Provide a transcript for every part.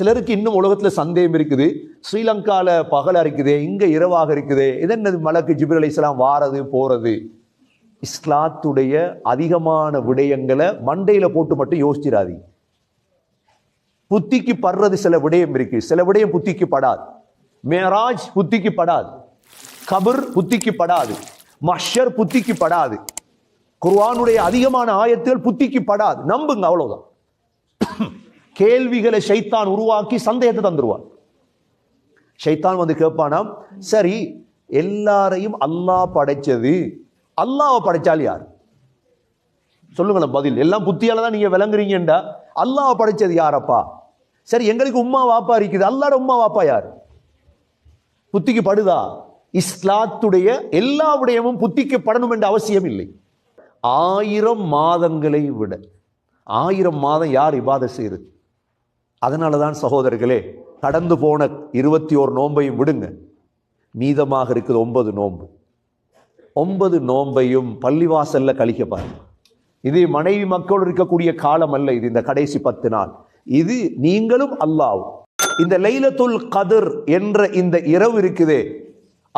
சிலருக்கு இன்னும் உலகத்தில் சந்தேகம் இருக்குது. ஸ்ரீலங்காவில் பகலாக இருக்குது இங்கே இரவாக இருக்குது. இதென்னது மலக்கு ஜிப்ரல் அலைஹிஸ்ஸலாம் வாரது போகிறது இஸ்லாத்துடைய அதிகமான விடயங்களை மண்டையில் போட்டு மட்டும் யோசிச்சிடாதீங்க. புத்திக்கு படுறது சில விடயம் இருக்கு. சில விடயம் புத்திக்கு படாது. மேராஜ் புத்திக்கு படாது. கபர் புத்திக்கு படாது. மஷர் புத்திக்கு படாது. குர்வானுடைய அதிகமான ஆயத்துகள் புத்திக்கு படாது. நம்புங்க அவ்வளோதான் கேள்விகளை ஷைத்தான் உருவாக்கி சந்தேகத்தை தந்துருவான். ஷைத்தான் வந்து கேட்பானாம் சரி எல்லாரையும் அல்லாஹ் படைச்சது. அல்லாவை படைச்சால் யார்? சொல்லுங்களேன் பதில். எல்லாம் புத்தியால தான் நீங்க விளங்குறீங்கடா அல்லாவை படைச்சது யாரப்பா? சரி எங்களுக்கு உம்மா வாப்பா இருக்குது. அல்லாட உம்மா வாப்பா யார்? புத்திக்கு படுதா? இஸ்லாத்துடைய எல்லா விடயமும் புத்திக்கு படணும் என்ற அவசியம் இல்லை. ஆயிரம் மாதங்களை விட ஆயிரம் மாதம் யார் இபாத செய்கிறது அதனால தான் சகோதரர்களே கடந்து போன இருபத்தி ஓர் நோன்பையும் விடுங்க. மீதமாக இருக்குது ஒன்பது நோன்பு. ஒன்பது நோன்பையும் பள்ளிவாசல்ல கழிக்க பாருங்க. இது மனைவி மக்கள் இருக்கக்கூடிய காலம் அல்ல இது இந்த கடைசி பத்து நாள். இது நீங்களும் அல்லாவும். இந்த லைலத்துல் கதிர் என்ற இந்த இரவு இருக்குதே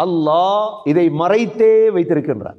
அல்லாஹ் இதை மறைத்தே வைத்திருக்கின்றார்.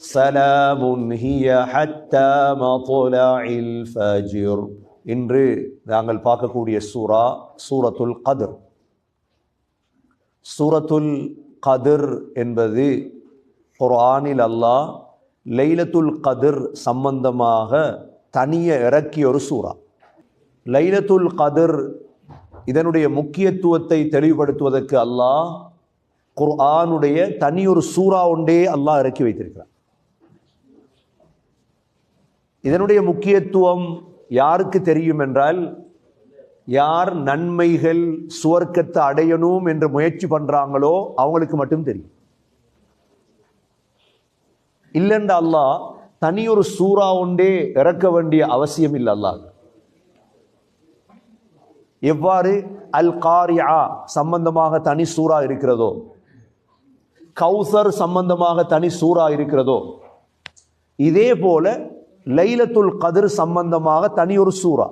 சலாம் ஹிய ஹத்தா மத்லஇல் ஃபஜ்ர். இன்று நாங்கள் பார்க்கக்கூடிய சூரா சூரத்துல் கதிர். சூரத்துல் கதிர் என்பது குர்ஆனில் அல்லாஹ் லைலத்துல் கதிர் சம்பந்தமாக தனிய இறக்கிய ஒரு சூறா லைலத்துல் கதிர் இதனுடைய முக்கியத்துவத்தை தெளிவுபடுத்துவதற்கு அல்லாஹ் குர்ஆனுடைய தனியொரு சூறா ஒன்றே அல்லாஹ் இறக்கி வைத்திருக்கிறார் இதனுடைய முக்கியத்துவம் யாருக்கு தெரியும் என்றால் யார் நன்மைகள் சுவர்க்கத்தை அடையணும் என்று முயற்சி பண்றாங்களோ அவங்களுக்கு மட்டும் தெரியும். இல்லைன்ற அல்லாஹ் தனி ஒரு சூறா ஒன்றே இறக்க வேண்டிய அவசியம் இல்லை அல்லாஹ். எவ்வாறு? அல் காரியா சம்பந்தமாக தனி சூறா இருக்கிறதோ கௌசர் சம்பந்தமாக தனி சூறா இருக்கிறதோ இதே போல லைலத்துல் கதிர் சம்பந்தமாக தனி ஒரு சூறா.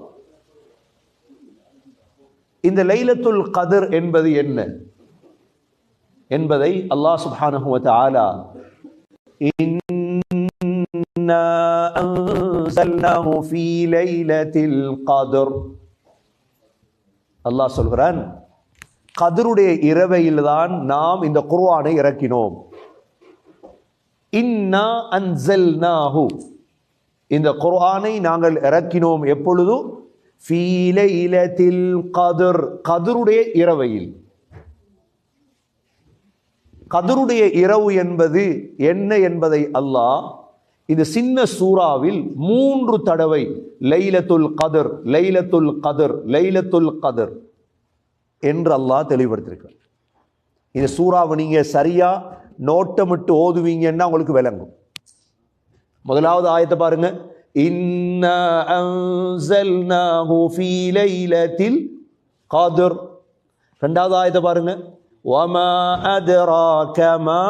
இந்த லைலத்துல் கதிர் என்பது என்ன? என்பதை அல்லாஹ் சுப்ஹானஹு ஆலா லைலத்தில் அல்லாஹ் சொல்கிறான் கதருடைய இரவையில் தான் நாம் இந்த குர்வானை இறக்கினோம் இன்னா அன்சல்னாஹு இந்த குர்ஆனை நாங்கள் இறக்கினோம் எப்பொழுது? ஃபீலைலத்தில் கதிர் கதிருடைய இரவையில். கதிருடைய இரவு என்பது என்ன என்பதை அல்லாஹ் இந்த சின்ன சூறாவில் மூன்று தடவை லைலத்துல் கதிர் லைலத்துல் கதிர் லைலத்துல் கதிர் என்று அல்லாஹ் தெளிவுபடுத்தியிருக்கிறார் இந்த சூறாவை நீங்க சரியா நோட்டமிட்டு ஓதுவீங்கன்னா உங்களுக்கு விளங்கும். முதலாவது ஆயத்தை பாருங்க. இன்னா அன்ஸல்னாஹு ரெண்டாவது ஆயத்தை பாருங்க. வமா அத்ராக மா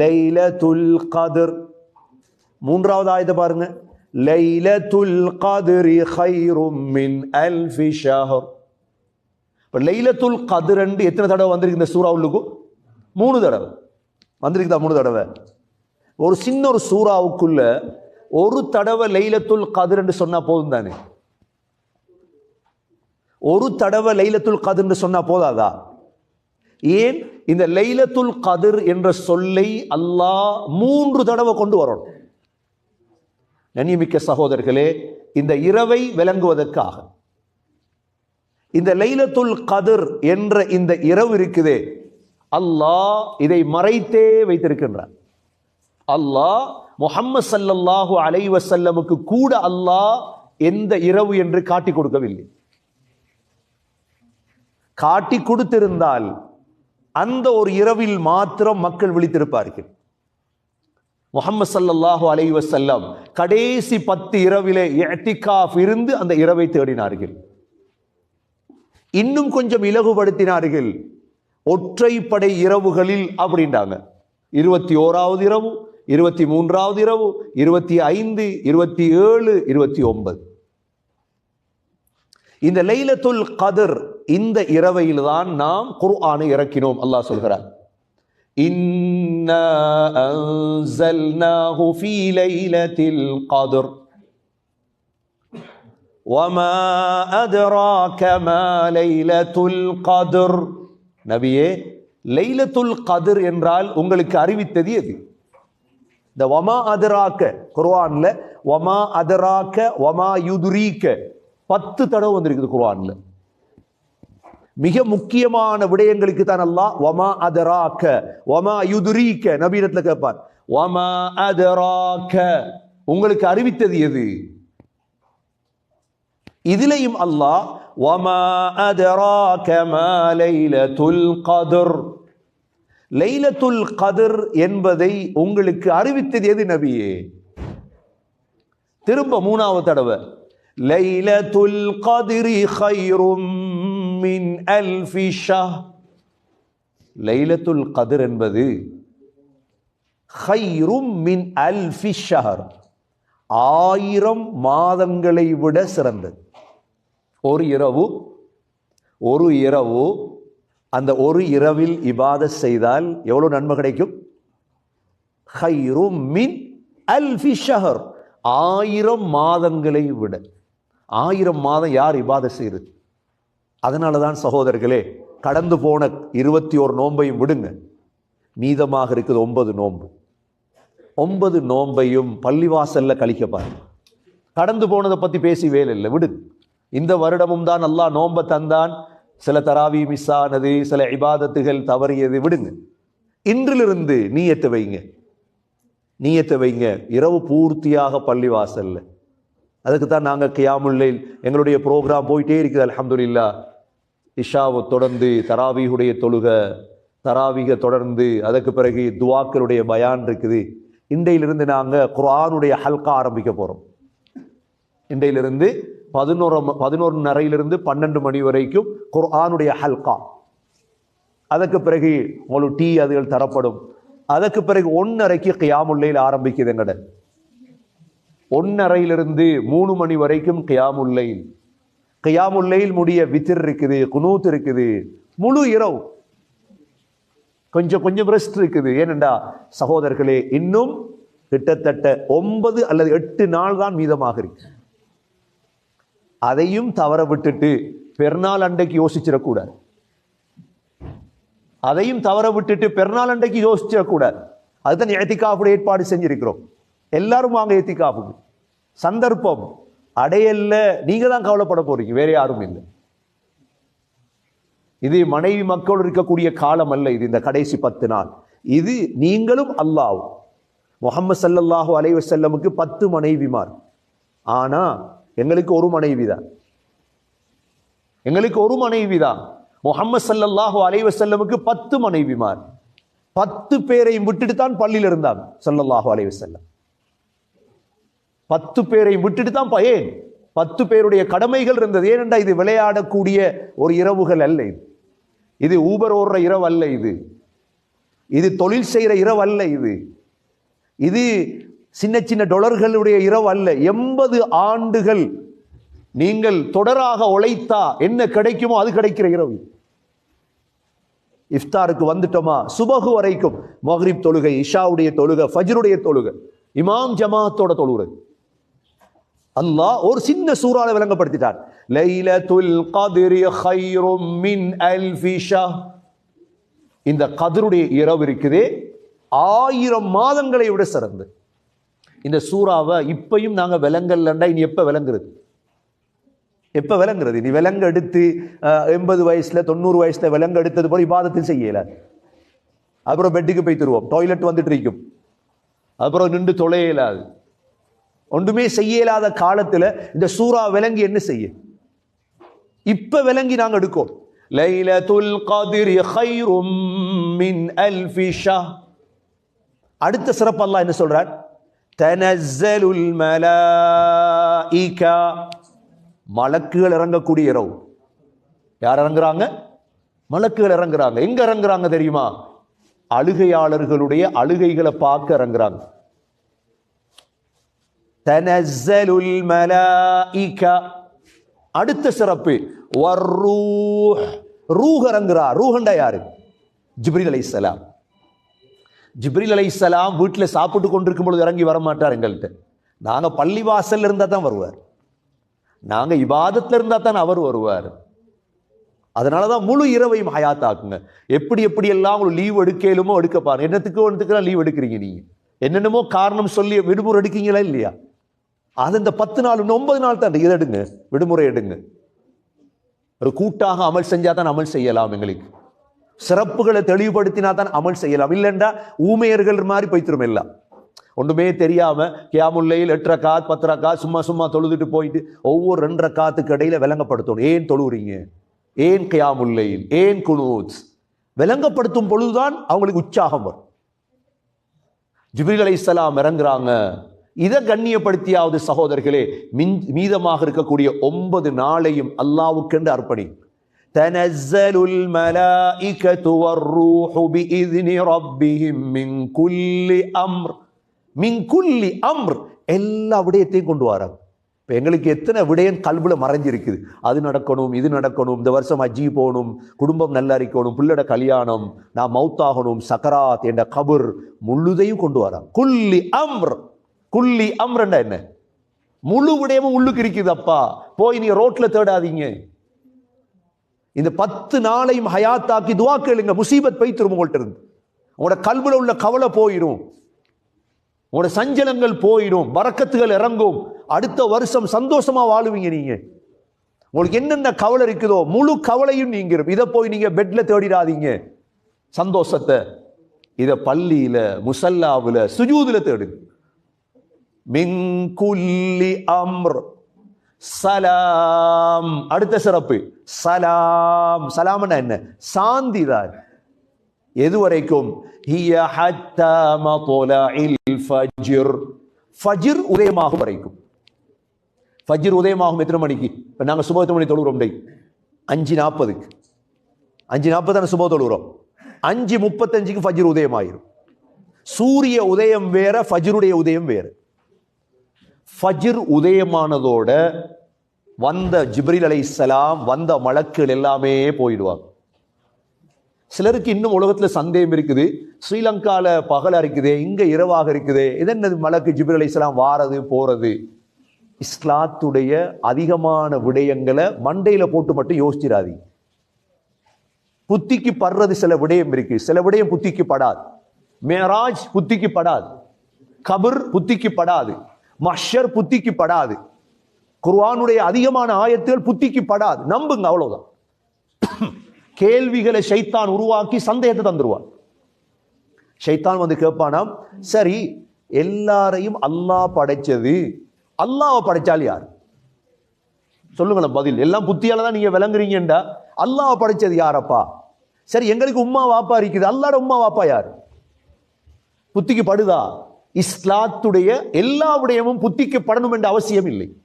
லைலத்துல் கத்ர். மூன்றாவது ஆயத்தை பாருங்க. லைலத்துல் கத்ரி கைரும் மின் அல்ஃபி ஷஹர். இப்போ லைலத்துல் கதிர் எத்தனை தடவை வந்திருக்கு இந்த சூறாவுக்கு மூணு தடவை. வந்திருக்குதா மூணு தடவை? ஒரு சின்ன ஒரு சூறாவுக்குள்ள ஒரு தடவை லைலத்துல் கதிர் என்று சொன்னா போதும் தானே? ஒரு தடவை லைலத்துல் கதிர் என்று சொன்னா போதாதா? ஏன்? இந்த லைலத்துல் கதிர் என்ற சொல்லை அல்லாஹ் மூன்று தடவை கொண்டு வரணும். கண்ணியமிக்க சகோதரர்களே இந்த இரவை விளங்குவதற்காக. இந்த லைலத்துல் கதிர் என்ற இந்த இரவு இருக்குதே அல்லாஹ் இதை மறைத்தே வைத்திருக்கின்றார் அல்லாஹ் முஹம்மது சல்லல்லாஹு அலைஹி வஸல்லமுக்கு கூட அல்லாஹ் எந்த இரவு என்று காட்டி கொடுக்கவில்லை. காட்டி கொடுத்திருந்தால் அந்த ஒரு இரவில் மாத்திரம் மக்கள் விழித்திருப்பார்கள். முகமது சல்லாஹு அலைஹி வஸல்லம் கடைசி பத்து இரவிலே இஅ்திகாஃப் இருந்து அந்த இரவை தேடினார்கள். இன்னும் கொஞ்சம் இலகுபடுத்தினார்கள். ஒற்றைப்படை இரவுகளில் அப்படின்றாங்க. இருபத்தி ஓராவது இரவு இருபத்தி மூன்றாவது இரவு இருபத்தி ஐந்து இருபத்தி ஏழு இருபத்தி ஒன்பது. இந்த லைலத்துல் கதிர் இந்த இரவையில் தான் நாம் குர்ஆனை இறக்கினோம் அல்லாஹ் சொல்கிறார் நபியே லைலத்துல் கதிர் என்றால் உங்களுக்கு அறிவித்தது எது? இந்த வமா அதராக்க குர்வானில் வமா அதராக்க ஒமா யுதுரீக்க பத்து தடவை வந்திருக்குது குர்ஆன்ல. மிக முக்கியமான விடயங்களுக்கு தான் அல்லாஹ் வமா அதராக்க ஒமா யுதுரீக்க நவீனத்தில் கேட்பார். வமா அதராக்க. உங்களுக்கு அறிவித்தது எது? இதிலையும் அல்லாஹ் வமா அதராக்க மா துல் கத்ர். லைலத்துல் கதிர் என்பதை உங்களுக்கு அறிவித்தது எது நபியே? திரும்ப மூணாவது தடவை. லைலத்துல் கதிரி ஹைரும் மின் அல்ஃபி லைலத்துல் கதிர் என்பது ஹைரும் மின் அல்ஃபிஷார் ஆயிரம் மாதங்களை விட சிறந்தது. ஒரு இரவு ஒரு இரவு அந்த ஒரு இரவில் இபாத செய்தால் எவ்வளோ நன்மை கிடைக்கும்? ஹைரும் மின் அல்ஃபி ஷஹர். ஆயிரம் மாதங்களை விட. ஆயிரம் மாதம் யார் இபாத செய்கிறது அதனால தான் சகோதரர்களே கடந்து போன இருபத்தி ஒரு நோன்பையும் விடுங்க. மீதமாக இருக்குது ஒன்பது நோன்பு. ஒன்பது நோன்பையும் பள்ளிவாசல்ல கழிக்க பாருங்க. கடந்து போனதை பற்றி பேசி வேலை இல்லை விடு. இந்த வருடமும் தான் அல்லாஹ் நோன்பை தந்தான். சில தராவி மிஸ் ஆனது சில இபாதத்துகள் தவறியது விடுங்க. இன்றிலிருந்து நீயத்தை வைங்க. நீயத்தை வைங்க. இரவு பூர்த்தியாக பள்ளிவாசல்ல அதுக்கு தான் நாங்கள் கியாமுல்லையில் எங்களுடைய ப்ரோக்ராம் போயிட்டே இருக்குது அலமதுல்லா இஷாவை தொடர்ந்து தராவீகுடைய தொழுக தராவிக தொடர்ந்து அதுக்கு பிறகு துவாக்களுடைய பயான் இருக்குது. இன்றையிலிருந்து நாங்கள் குரானுடைய ஹல்கா ஆரம்பிக்க போகிறோம் இன்றையிலிருந்து பதினோரு பதினோரு நரையிலிருந்து பன்னெண்டு மணி வரைக்கும் குர்ஆனுடைய ஹல்கா. அதற்கு பிறகு உங்களுக்கு டீ அதுகள் தரப்படும். அதற்கு பிறகு ஒன்னரைக்கு கியாமுல்லையில் ஆரம்பிக்குது எங்கட. ஒன்னரையிலிருந்து மூணு மணி வரைக்கும் கியாமுல்லையில் கியாமுல்லையில் முடிய வித்திர் இருக்குது குனூத் இருக்குது. முழு இரவு. கொஞ்சம் கொஞ்சம் ரெஸ்ட் இருக்குது. ஏனெண்டா சகோதரர்களே இன்னும் கிட்டத்தட்ட ஒன்பது அல்லது எட்டு நாள் தான் மீதமாக இருக்கு. அதையும் தவற விட்டுட்டு பெருநாள் அண்டைக்கு யோசிச்சிடக்கூடாது. அதையும் தவற விட்டுட்டு பெருநாள் அண்டைக்கு யோசிச்சிடக்கூடாது. அதுதான் ஏத்திக்காப்புடைய ஏற்பாடு செஞ்சிருக்கிறோம். எல்லாரும் வாங்க ஏத்திக்காப்புக்கு சந்தர்ப்பம். அடையல்ல. நீங்க தான் கவலைப்பட போறீங்க. வேற யாரும் இல்லை. இது மனைவி மக்கள் இருக்கக்கூடிய காலம் அல்ல இது இந்த கடைசி பத்து நாள். இது நீங்களும் அல்லாவும் முகமது சல்லல்லாஹு அலைவசல்லமுக்கு பத்து மனைவிமார். ஆனா எங்களுக்கு ஒரு மனைவி தான். எங்களுக்கு ஒரு மனைவி தான். முகமது சல்லல்லாஹு அலைவசல்லமுக்கு பத்து மனைவிமார். பத்து பேரையும் விட்டுட்டு தான் பள்ளியில் இருந்தாங்க சல்லல்லாஹு அலைவசல்லம் பத்து பேரையும் விட்டுட்டு தான் பயன் பத்து பேருடைய கடமைகள் இருந்தது. ஏனென்றா இது விளையாடக்கூடிய ஒரு இரவுகள் அல்ல இது. இது ஊபர் ஓடுற இரவு அல்ல இது. இது தொழில் செய்கிற இரவு அல்ல இது. இது சின்ன சின்ன டொலர்களுடைய இரவு அல்ல எண்பது ஆண்டுகள் நீங்கள் தொடராக உழைத்தா என்ன கிடைக்குமோ அது கிடைக்கிற இரவு. இஃப்தாருக்கு வந்துட்டோமா? சுபகு வரைக்கும். மஹ்ரிப் தொழுகை இஷாவுடைய தொழுகை ஃபஜ்ருடைய தொழுகை இமாம் ஜமாத்தோட தொழுகை அல்லாஹ் ஒரு சின்ன சூறால விளங்கப்படுத்திட்டார். லைலத்துல் கதிரி ஹைரும் மின் அல்ஃபி இந்த கதிருடைய இரவு இருக்குதே. ஆயிரம் மாதங்களை விட சிறந்து. இந்த சூறாவை இப்பையும் நாங்கள் விலங்கல்லண்டா இனி எப்போ விளங்குறது எப்போ விளங்குறது நீ விலங்கு எடுத்து எண்பது வயசில் தொண்ணூறு வயசில் விலங்கு எடுத்தது போல இபாதத்தில் செய்யலை. அப்புறம் பெட்டுக்கு போய் தருவோம். டாய்லெட் வந்துட்டு இருக்கும் அப்புறம் நின்று தொலையலாது ஒன்றுமே செய்ய இயலாத காலத்தில் இந்த சூறா விலங்கி என்ன செய்ய? இப்போ விலங்கி நாங்கள் எடுக்கோம். லைலத்துல் கதிரி ஹைரும் மின் அல்ஃபிஷா அடுத்த சிறப்பு அல்லாஹ் என்ன சொல்றார் தனஸ்ஸலுல் மலாயிகா மலக்குகள் இறங்கக்கூடிய இரவு யார் இறங்குறாங்க மலக்குகள் இறங்குறாங்க எங்க இறங்குறாங்க தெரியுமா அழுகையாளர்களுடைய அழுகைகளை பார்க்க இறங்குறாங்க தனஸ்ஸலுல் மலாயிகா அடுத்த சிறப்பு வர்ரூஹ் ரூஹ் இறங்குறா ரூஹண்டா யாரு ஜிப்ரீல் அலைஹிஸ்ஸலாம் ஜிப்ரீல் இஸ்லாம் வீட்டில் சாப்பிட்டு கொண்டிருக்கும் பொழுது இறங்கி வரமாட்டார் எங்கள்கிட்ட நாங்கள் பள்ளி வாசல்ல இருந்தால் தான் வருவார். நாங்கள் இவாதத்தில் இருந்தால் தான் அவர் வருவார். அதனாலதான் முழு இரவையும் ஹயாத்தாக்குங்க எப்படி எப்படி எல்லாம் ஒரு லீவ் எடுக்கலுமோ எடுக்க பாருங்க என்னத்துக்கு ஒன்றுத்துக்கு லீவ் எடுக்கிறீங்க நீங்கள் என்னென்னமோ காரணம் சொல்லி விடுமுறை எடுக்கீங்களா இல்லையா? அது இந்த பத்து நாள் இன்னும் ஒன்பது நாள் தான். இதை எடுங்க. விடுமுறை எடுங்க. ஒரு கூட்டாக அமல் செஞ்சால் தான் அமல் செய்யலாம் எங்களுக்கு. சிறப்புகளை தெளிவுபடுத்தினா தான் அமல் செய்யலாம். இல்லைண்டா ஊமையர்கள் மாதிரி போய்த்திரும் எல்லாம். ஒன்றுமே தெரியாம கியாமுல்லையில் எட்டு ரக்காத் பத்து ரக்காத் சும்மா சும்மா தொழுதுட்டு போயிட்டு ஒவ்வொரு ரெண்டு ரக்காத்துக்கு இடையில விளங்கப்படுத்தணும். ஏன் தொழுவுறீங்க ஏன் கியாமுல்லையில்? ஏன் குனூத்? விளங்கப்படுத்தும் பொழுதுதான் அவங்களுக்கு உற்சாகம் வரும். ஜிப்ரீல் இஸ்லாம் இறங்குறாங்க. இதை கண்ணியப்படுத்தியாவது சகோதரர்களே மின் மீதமாக இருக்கக்கூடிய ஒன்பது நாளையும் அல்லாவுக்கென்று அர்ப்பணி تنزل الملائكة والروح بإذن ربهم من كل أمر من كل أمر எல்லா விடயத்தையும் கொண்டு வராங்க இப்போ எங்களுக்கு எத்தனை விடயம் கல்வில மறைஞ்சிருக்குது அது நடக்கணும் இது நடக்கணும் இந்த வருஷம் அஜி போகணும் குடும்பம் நல்லா இருக்கணும் பிள்ளட கல்யாணம் நான் மௌத்தாகணும் சக்கராத் என்ற கபர் முழுதையும் கொண்டு வராங்க குல்லி அம்ர் குல்லி அம்ரண்டா என்ன முழு விடயமும் உள்ளுக்கு இருக்குது அப்பா போய் நீங்க ரோட்ல தேடாதீங்க இந்த பத்து நாளையும் ஹயாத்தாக்கி துவா கேளுங்க. முசீபத் பைத்திரும் உங்கள்கிட்ட இருந்து. உங்களோட கல்வில உள்ள கவலை போயிடும் உங்களோட சஞ்சலங்கள் போயிடும் வரக்கத்துகள் இறங்கும். அடுத்த வருஷம் சந்தோஷமா வாழுவீங்க நீங்க. உங்களுக்கு என்னென்ன கவலை இருக்குதோ முழு கவலையும் நீங்கிரும். இதை போய் நீங்க பெட்ல தேடிடாதீங்க. சந்தோஷத்தை இதை பள்ளியில முசல்லாவில் சுஜூதில் தேடுங்க. மின் குல்லி அம்ர். சலாம். அடுத்த சிறப்பு. சலாம். சலாம்னா என்ன? சாந்தி தான். எது வரைக்கும் ஹிய உதயமாகும் வரைக்கும். ஃபஜிர் உதயமாகும் எத்தனை மணிக்கு? இப்போ நாங்கள் சுப எத்தனை மணி தொழுகிறோம் டை அஞ்சு நாற்பதுக்கு. அஞ்சு நாற்பது தானே சுப தொழுகிறோம்? அஞ்சு முப்பத்தஞ்சுக்கு ஃபஜிர் உதயம் ஆயிரும் சூரிய உதயம் வேற ஃபஜிருடைய உதயம் வேறு. ஃபஜிர் உதயமானதோட வந்த ஜிப்ரில் அலை இஸ்லாம் வந்த மலக்குகள் எல்லாமே போயிடுவாங்க. சிலருக்கு இன்னும் உலகத்தில் சந்தேகம் இருக்குது. ஸ்ரீலங்காவில் பகலாக இருக்குது இங்கே இரவாக இருக்குது. இதென்னது மலக்கு ஜிபிர் அலி இஸ்லாம் வாரது போகிறது இஸ்லாத்துடைய அதிகமான விடயங்களை மண்டையில் போட்டு மட்டும் யோசிச்சிடாதீங்க. புத்திக்கு படுறது சில விடயம் இருக்கு. சில விடயம் புத்திக்கு படாது. மேராஜ் புத்திக்கு படாது. கபர் புத்திக்கு படாது. மஷர் புத்திக்கு படாது குர்வானுடைய அதிகமான ஆயத்துகள் புத்திக்கு படாது நம்புங்க அவ்வளவுதான் கேள்விகளை ஷைத்தான் உருவாக்கி சந்தேகத்தை தந்துருவான் ஷைத்தான் வந்து கேட்பானாம் சரி எல்லாரையும் அல்லாஹ் படைச்சது அல்லாவை படைச்சால் யார் சொல்லுங்களேன் பதில் எல்லாம் புத்தியால தான் நீங்க விளங்குறீங்கண்டா அல்லாவை படைச்சது யாரப்பா சரி எங்களுக்கு உம்மா வாப்பா இருக்குது அல்லாட உம்மா வாப்பா யார் புத்திக்கு படுதா இஸ்லாத்துடைய எல்லா விடயமும் புத்திக்கு படணும் என்ற அவசியம் இல்லை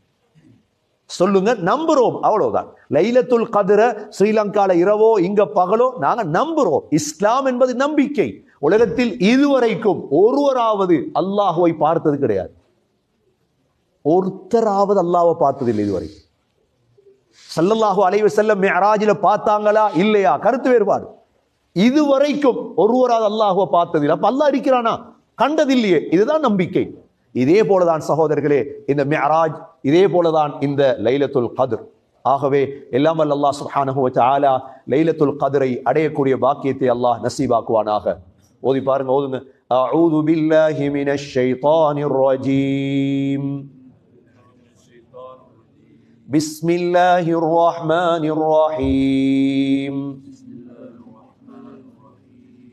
சொல்லுங்க நம்புறோம் அவ்வளவுதான். லைலத்துல் கதிர ஸ்ரீலங்கால இரவோ இங்க பகலோ நாங்க நம்புறோம். இஸ்லாம் என்பது நம்பிக்கை. உலகத்தில் இதுவரைக்கும் ஒருவராவது அல்லாஹுவை பார்த்தது கிடையாது. ஒருத்தராவது அல்லாவை பார்த்ததில்லை இதுவரை. சல்லல்லாஹு அலைவ செல்லம் அராஜில பார்த்தாங்களா இல்லையா? கருத்து வேறுபாடு. இதுவரைக்கும் ஒருவராவது அல்லாஹுவை பார்த்ததில்லை. அப்ப அல்லாஹ் இருக்கிறானா? கண்டதில்லையே இதுதான் நம்பிக்கை இதே போலதான் சகோதரர்களே இந்த மிஅராஜ் இதே போலதான் இந்த லைலத்துல் கத்ர் ஆகவே எல்லாம் வல்ல அல்லாஹ் சுப்ஹானஹு வ தஆலா லைலத்துல் கத்ரை அடையக்கூடிய பாக்கியத்தை அல்லாஹ் நசீபாக்குவானாக ஓதி பாருங்க ஓதுங்க அஊது பில்லாஹி மினஷ் ஷைத்தானிர் ரஜீம் بسم الله الرحمن الرحيم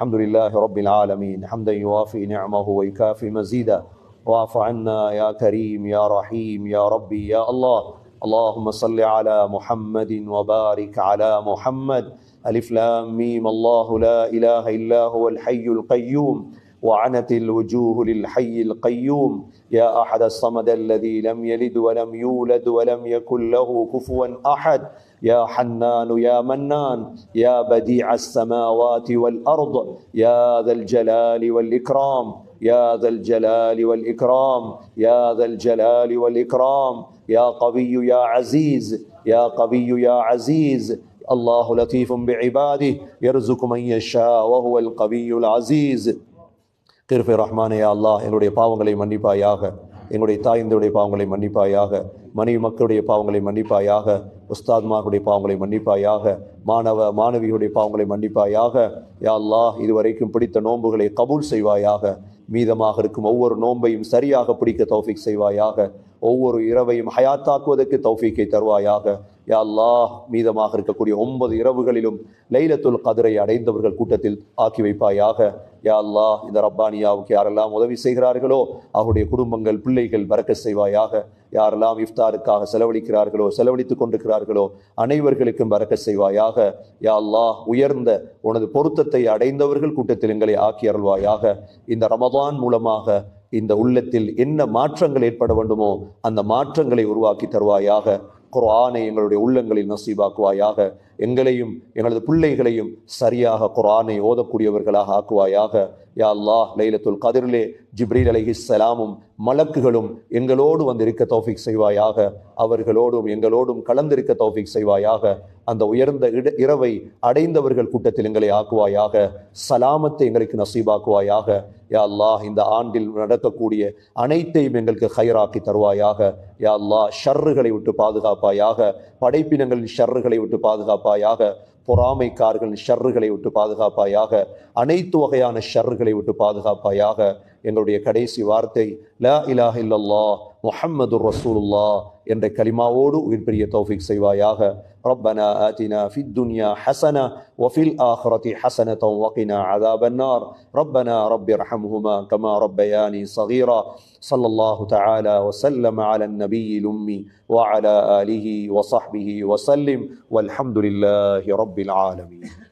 الحمد لله رب العالمين. حمدا يوافي نعمه ويكافي مزيدا واعف عنا يا كريم يا رحيم يا ربي يا الله. اللهم صل على محمد وبارك على محمد. ألف لام ميم. الله لا إله إلا هو الحي القيوم. وعنت الوجوه للحي القيوم. يا أحد الصمد الذي لم يلد ولم يولد ولم يكن له كفوا أحد يا حنان يا منان يا بديع السماوات والأرض يا ذا الجلال والإكرام يا ذا الجلال والإكرام يا ذا الجلال والإكرام يا قوي يا عزيز يا قوي يا عزيز الله لطيف بعباده يرزق من يشاء وهو القوي العزيز கிருபை ரஹ்மானே யா அல்லாஹ் எங்களுடைய பாவங்களை மன்னிப்பாயாக எங்களுடைய தாய்ந்தருடைய பாவங்களை மன்னிப்பாயாக மனைவி மக்களுடைய பாவங்களை மன்னிப்பாயாக உஸ்தாத்மாருடைய பாவங்களை மன்னிப்பாயாக மாணவ மாணவியுடைய பாவங்களை மன்னிப்பாயாக. யா அல்லா இதுவரைக்கும் பிடித்த நோன்புகளை கபூல் செய்வாயாக. மீதமாக இருக்கும் ஒவ்வொரு நோன்பையும் சரியாக பிடிக்க தௌஃபிக் செய்வாயாக. ஒவ்வொரு இரவையும் ஹயாத்தாக்குவதற்கு தௌஃபீக்கை தருவாயாக. யா அல்லாஹ் மீதமாக இருக்கக்கூடிய ஒன்பது இரவுகளிலும் லைலத்துல் கதிரை அடைந்தவர்கள் கூட்டத்தில் ஆக்கி வைப்பாயாக. யா அல்லாஹ் இந்த ரப்பானியாவுக்கு யாரெல்லாம் உதவி செய்கிறார்களோ அவருடைய குடும்பங்கள் பிள்ளைகள் வரக்க செய்வாயாக. யாரெல்லாம் இஃப்தாருக்காக செலவழிக்கிறார்களோ செலவழித்துக் கொண்டிருக்கிறார்களோ அனைவர்களுக்கும் வரக்க செய்வாயாக. யா அல்லாஹ் உயர்ந்த உனது பொருத்தத்தை அடைந்தவர்கள் கூட்டத்தில் எங்களை ஆக்கி அருள்வாயாக. இந்த ரமதான் மூலமாக இந்த உள்ளத்தில் என்ன மாற்றங்கள் ஏற்பட வேண்டுமோ அந்த மாற்றங்களை உருவாக்கி தருவாயாக குர்ஆனை எங்களுடைய உள்ளங்களில் நசீபாக்குவாயாக எங்களையும் எங்களது பிள்ளைகளையும் சரியாக குரானை ஓதக்கூடியவர்களாக ஆக்குவாயாக. யா அல்லாஹ் லைலத்துல் கதிரிலே ஜிப்ரீல் அலைஹிஸ்ஸலாமும் மலக்குகளும் எங்களோடு வந்திருக்க தௌஃபிக் செய்வாயாக. அவர்களோடும் எங்களோடும் கலந்திருக்க தௌஃபிக் செய்வாயாக. அந்த உயர்ந்த இட இரவை அடைந்தவர்கள் கூட்டத்தில் எங்களை ஆக்குவாயாக. சலாமத்தை எங்களுக்கு நசீபாக்குவாயாக. யா அல்லாஹ் இந்த ஆண்டில் நடக்கக்கூடிய அனைத்தையும் எங்களுக்கு ஹைராக்கி தருவாயாக. யா அல்லாஹ் ஷர்றுகளை விட்டு பாதுகாப்பாயாக. படைப்பினங்களின் ஷர்றுகளை விட்டு பாதுகாப்பாக. பாதுகாப்பாயாக பொறாமைக்காரர்களின் ஷர்றுகளை விட்டு பாதுகாப்பாயாக அனைத்து வகையான ஷர்றுகளை விட்டு பாதுகாப்பாயாக எங்களுடைய கடைசி வார்த்தை லா இலாஹ இல்லல்லாஹ் முஹம்மது ரசூலுல்லா என்ற கலிமாவோடு உயிர் பெரிய தௌஃபிக் செய்வாயாக ربنا آتنا في الدنيا حسنة وفي الآخرة حسنة وقنا عذاب النار ربنا رب ارحمهما كما ربياني صغيرا صلى الله تعالى وسلم على النبي الأمي وعلى آله وصحبه وسلم والحمد لله رب العالمين.